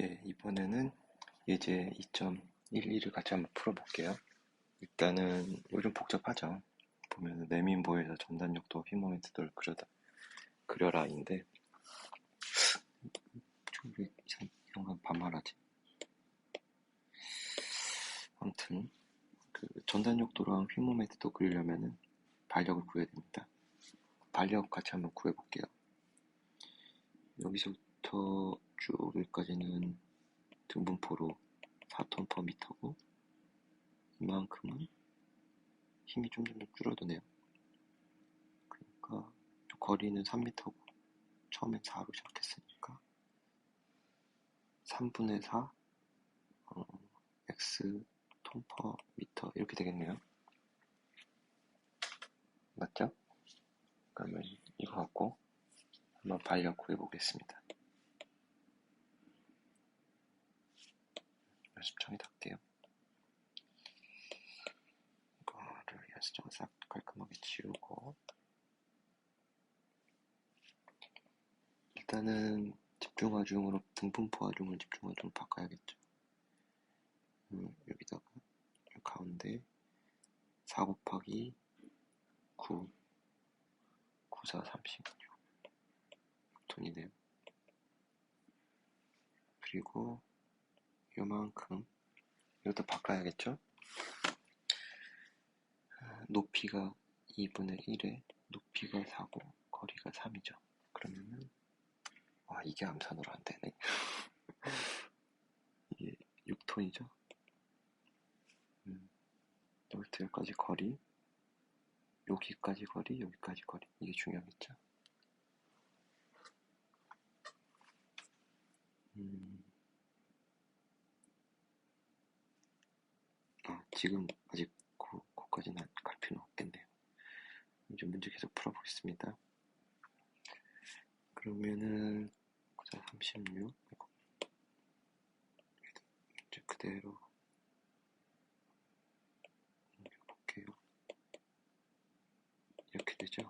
예, 이번에는 예제 2.11을 같이 한번 풀어볼게요. 일단은 요즘 복잡하죠. 보면 내민보에서 전단역도 휘모멘트도를 그려다, 그려라인데 좀왜 이런 건 반말하지? 아무튼 그 전단역도랑 휘모멘트도 그리려면은 반력을 구해야 됩니다. 반력 같이 한번 구해볼게요. 여기서부터 쭉 여기까지는 등분포로 4톤 퍼 미터고 이만큼은 힘이 좀좀 줄어드네요. 그러니까 거리는 3m고 처음엔 4로 시작했으니까 3분의 4 어, x 톤 퍼 미터 이렇게 되겠네요. 맞죠? 그러면 이거 갖고 한번 반력 구해보겠습니다. 연습 청이 할게요. 이거를 연습장 싹 깔끔하게 지우고 일단은 집중화중으로 등분포화중을 집중화중 바꿔야겠죠. 음, 여기다가 이 가운데 4 곱하기 9 94 36 돈이네요. 그리고 요만큼 이것도 바꿔야겠죠? 높이가 2분의 1에 높이가 4고 거리가 3이죠. 그러면은 와 이게 암산으로 안 되네. 이게 6톤이죠. 음, 여기부터 여기까지 거리, 여기까지 거리, 여기까지 거리 이게 중요하겠죠. 음. 아, 지금 아직 그, 거까지는 갈 필요는 없겠네요. 이제 문제 계속 풀어보겠습니다. 그러면은, 자, 36. 이제 그대로 옮겨볼게요. 이렇게 되죠?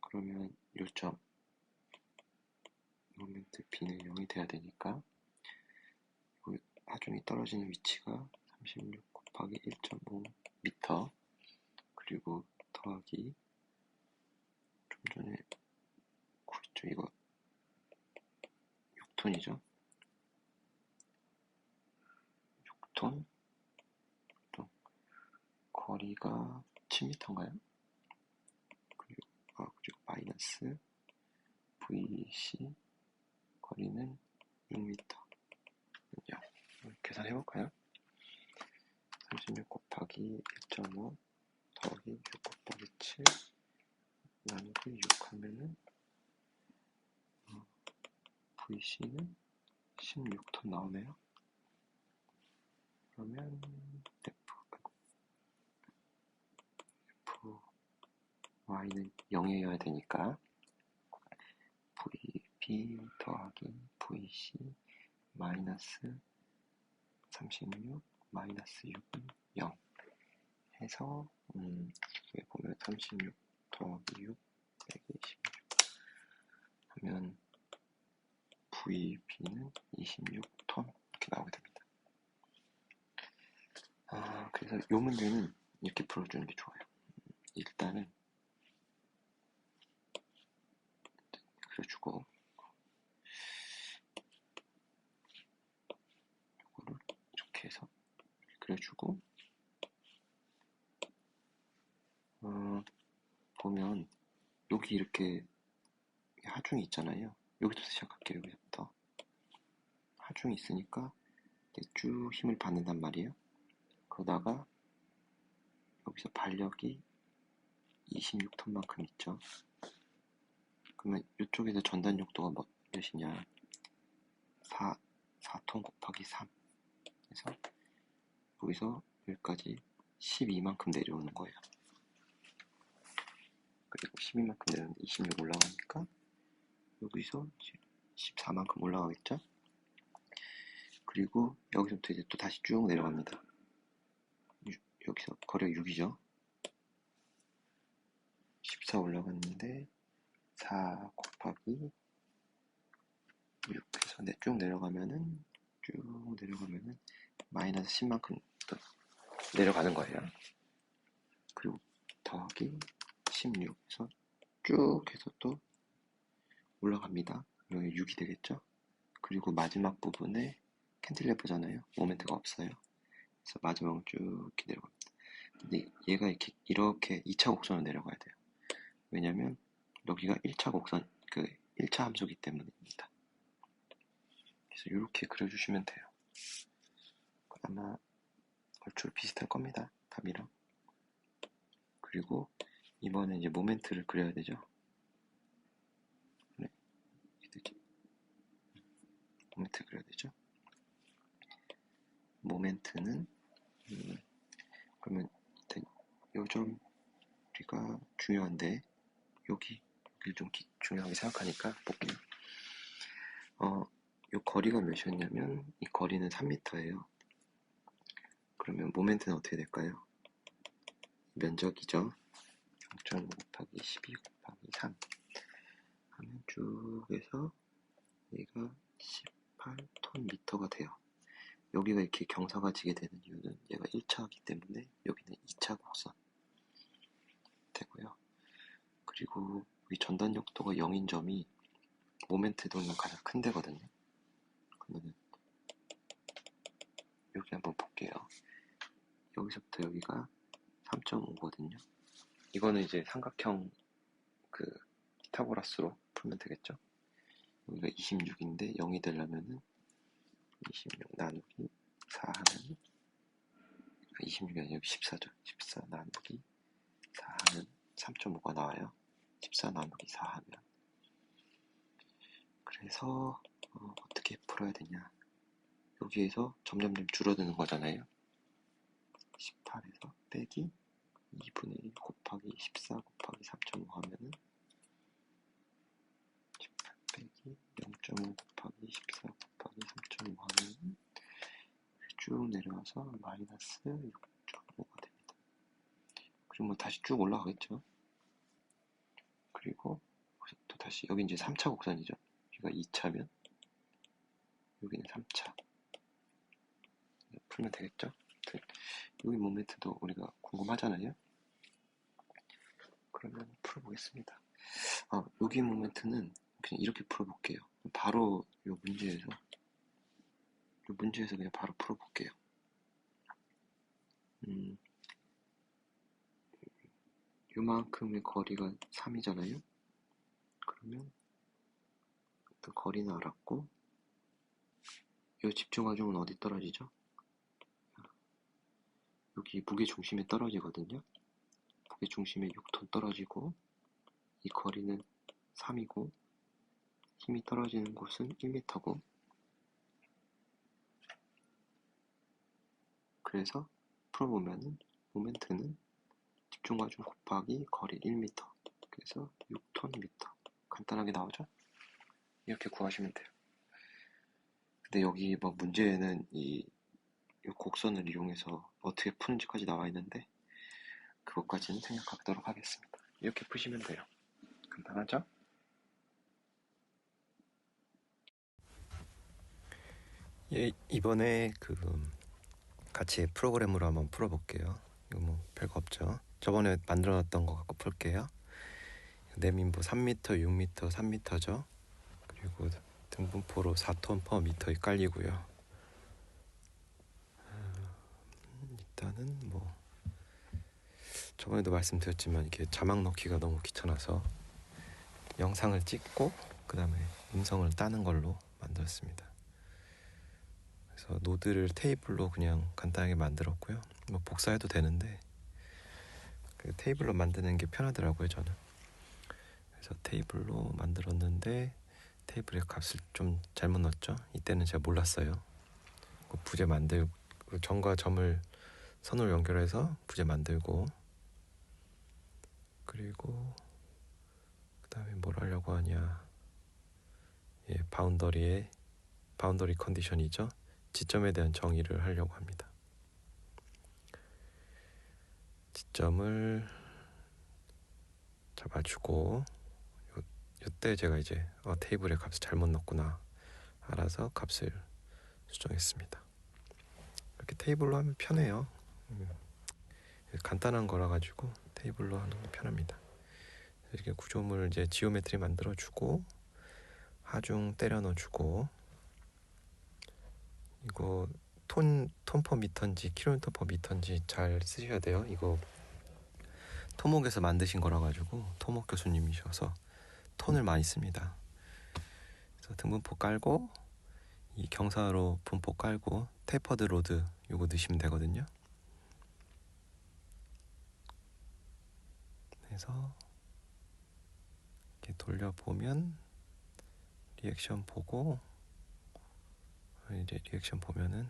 그러면 요점 모멘트 B는 0이 돼야 되니까 하중이 떨어지는 위치가 36 곱하기 1.5 미터. 그리고 더하기 좀 전에 구했죠. 이거 6톤이죠? 6톤? 또 거리가 7미터인가요? 그리고 아 그리고 마이너스 VC 거리는 6m. 0. 계산해 볼까요? 36 곱하기 1.5 더하기 6 곱하기 7 나누기 6 하면은 어, VC는 16톤 나오네요. 그러면 F, F Y는 0이어야 되니까 VB 더하기 VC 마이너스 36 마이너스 6은 0 해서 음, 여기 보면 36 더하기 6 126 하면 VB는 26톤 이렇게 나오게 됩니다. 아, 그래서 이 문제는 이렇게 풀어주는 게 좋아요. 일단은 그려주고 이거를 이렇게 해서 그려주고 어, 보면 여기 이렇게 하중이 있잖아요. 여기부터 시작할게요. 여기부터 하중이 있으니까 쭉 힘을 받는단 말이에요. 그러다가 여기서 반력이 26톤만큼 있죠. 그러면 이쪽에서 전단 역도가 뭐, 몇이냐 4, 4톤 곱하기 3 그래서 여기서 여기까지 12만큼 내려오는 거예요. 그리고 12만큼 내려오는데 26 올라가니까 여기서 14만큼 올라가겠죠? 그리고 여기서부터 이제 또 다시 쭉 내려갑니다. 여기서 거리가 6이죠? 14 올라갔는데 4 곱하기 6 해서 네, 쭉 내려가면은 쭉 내려가면은 마이너스 10만큼 또 내려가는 거예요. 그리고 더하기 16 해서 쭉 해서 또 올라갑니다. 여기 6이 되겠죠? 그리고 마지막 부분에 캔틸레버잖아요. 모멘트가 없어요. 그래서 마지막으로 쭉 이렇게 내려갑니다. 근데 얘가 이렇게 이렇게 2차 곡선으로 내려가야 돼요. 왜냐면 여기가 1차 곡선 그 1차 함수기 때문입니다. 그래서 이렇게 그려주시면 돼요. 아마 얼추 비슷할 겁니다. 답이랑. 그리고 이번에 이제 모멘트를 그려야 되죠. 네. 모멘트 그려야 되죠. 모멘트는 음, 그러면 일단 요점 우리가 중요한데 여기 여기 좀 기- 중요하게 생각하니까 볼게요. 어, 요 거리가 몇이었냐면 이 거리는 3m예요. 그러면 모멘트는 어떻게 될까요? 면적이죠. 0.5 곱하기 12 곱하기 3 하면 쭉 해서 얘가 18톤 미터가 돼요. 여기가 이렇게 경사가 지게 되는 이유는 얘가 1차이기 때문에 여기는 2차 곡선 되고요. 그리고 이 전단 역도가 0인 점이 모멘트도는 가장 큰 데거든요. 그러면은 여기 한번 볼게요. 여기서부터 여기가 3.5거든요. 이거는 이제 삼각형 그 피타고라스로 풀면 되겠죠. 여기가 26인데 0이 되려면은 26 나누기 4 하면 26이 아니라 14죠. 14 나누기 4 하면 3.5가 나와요. 14 나누기 4 하면 그래서 어, 어떻게 풀어야 되냐 여기에서 점점점 줄어드는 거잖아요. 18에서 빼기 2분의 1 곱하기 14 곱하기 3.5 하면은 18 빼기 0.5 곱하기 14 곱하기 3.5 하면은 쭉 내려와서 마이너스 6.5가 됩니다. 그리고 뭐 다시 쭉 올라가겠죠. 그리고 또 다시 여기 이제 3차 곡선이죠. 여기가 2차면 여기는 3차. 풀면 되겠죠? 아무튼 여기 모멘트도 우리가 궁금하잖아요. 그러면 풀어보겠습니다. 아, 여기 모멘트는 그냥 이렇게 풀어볼게요. 바로 이 문제에서 이 문제에서 그냥 바로 풀어볼게요. 음, 요만큼의 거리가 3이잖아요. 그러면 일단 거리는 알았고 이 집중화중은 어디 떨어지죠? 여기 무게 중심에 떨어지거든요. 무게 중심에 6톤 떨어지고 이 거리는 3이고 힘이 떨어지는 곳은 1m고 그래서 풀어보면은 모멘트는 집중과중 곱하기 거리 1m 그래서 6톤 미터 간단하게 나오죠? 이렇게 구하시면 돼요. 근데 여기 뭐 문제에는 이, 이 곡선을 이용해서 어떻게 푸는지까지 나와 있는데 그것까지는 생략하도록 하겠습니다. 이렇게 푸시면 돼요. 간단하죠? 예, 이번에 그 같이 프로그램으로 한번 풀어볼게요. 이거 뭐 별거 없죠. 저번에 만들어놨던 거 갖고 풀게요. 내민보 3m, 6m, 3m죠. 그리고 등분포로 4톤 퍼 미터에 깔리고요. 음, 일단은 뭐 저번에도 말씀드렸지만 이게 자막 넣기가 너무 귀찮아서 영상을 찍고 그 다음에 음성을 따는 걸로 만들었습니다. 그래서 노드를 테이블로 그냥 간단하게 만들었고요. 뭐 복사해도 되는데 그 테이블로 만드는 게 편하더라고요 저는. 그래서 테이블로 만들었는데 테이블의 값을 좀 잘못 넣었죠. 이때는 제가 몰랐어요. 그 부재 만들고 점과 점을 선으로 연결해서 부재 만들고 그리고 그 다음에 뭘 하려고 하냐 예, 바운더리의 바운더리 컨디션이죠. 지점에 대한 정의를 하려고 합니다. 지점을 자 잡아주고 요, 요때 제가 이제 어, 테이블에 값을 잘못 넣었구나 알아서 값을 수정했습니다. 이렇게 테이블로 하면 편해요. 음, 간단한 거라 가지고 테이블로 하는 게 편합니다. 이렇게 구조물 이제 지오메트리 만들어 주고 하중 때려 넣어 주고 이거 톤 톤 퍼 미터인지 킬로미터 퍼 미터인지 잘 쓰셔야 돼요. 이거 토목에서 만드신 거라 가지고 토목 교수님이셔서 톤을 많이 씁니다. 그래서 등분포 깔고 이 경사로 분포 깔고 테이퍼드 로드 요거 넣으시면 되거든요. 그래서 이렇게 돌려보면 리액션 보고 이제 리액션 보면은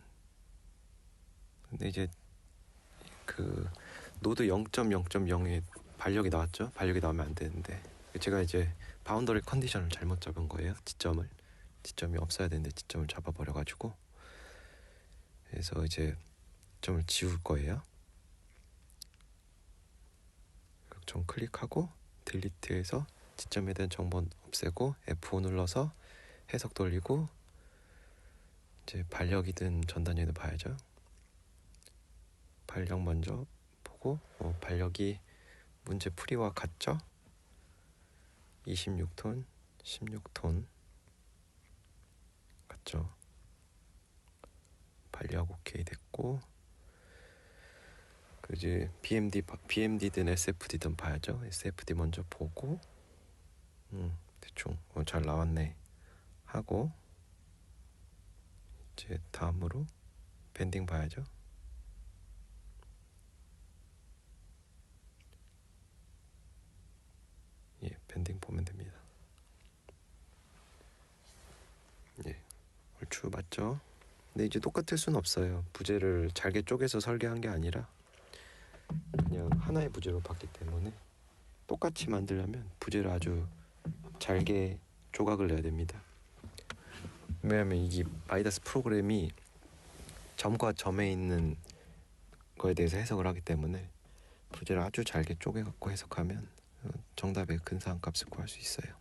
근데 이제 그 노드 0.0.0에 발력이 나왔죠. 발력이 나오면 안 되는데 제가 이제 바운더리 컨디션을 잘못 잡은 거예요. 지점을 지점이 없어야 되는데 지점을 잡아버려 가지고 그래서 이제 점을 지울 거예요. 점 클릭하고 딜리트해서 지점에 대한 정보 없애고 F5 눌러서 해석 돌리고 이제 발력이든 전단위든 봐야죠. 발력 먼저 보고 어, 발력이 문제 풀이와 같죠? 26톤, 16톤 같죠? 발력 오케이 됐고 그 이제 BMD BMD든 SFD든 봐야죠. SFD 먼저 보고 음, 대충 어, 잘 나왔네 하고 이제 다음으로 밴딩 봐야죠. 예, 밴딩 보면 됩니다. 예, 얼추 맞죠? 근데 이제 똑같을 수는 없어요. 부재를 잘게 쪼개서 설계한 게 아니라 그냥 하나의 부재로 봤기 때문에 똑같이 만들려면 부재를 아주 잘게 조각을 내야 됩니다. 왜냐하면 이게 마이다스 프로그램이 점과 점에 있는 거에 대해서 해석을 하기 때문에 부재를 아주 잘게 쪼개 갖고 해석하면 어, 정답의 근사한 값을 구할 수 있어요.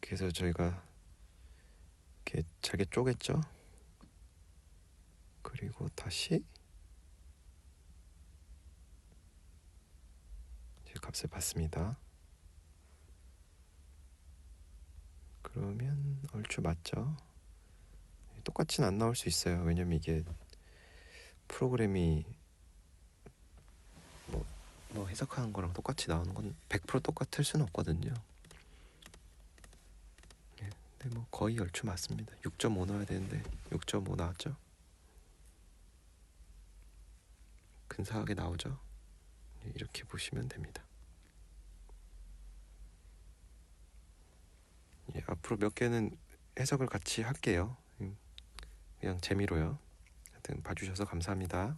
그래서 저희가 이렇게 잘게 쪼갰죠. 그리고 다시 이제 값을 받습니다. 그러면 얼추 맞죠? 똑같이는 안 나올 수 있어요. 왜냐면 이게 프로그램이 뭐, 뭐 해석하는 거랑 똑같이 나오는 건 100% 똑같을 수는 없거든요. 예, 근데 뭐 거의 얼추 맞습니다. 6.5 나와야 되는데 6.5 나왔죠? 근사하게 나오죠? 예, 이렇게 보시면 됩니다. 예, 앞으로 몇 개는 해석을 같이 할게요. 음, 그냥 재미로요. 하여튼 봐주셔서 감사합니다.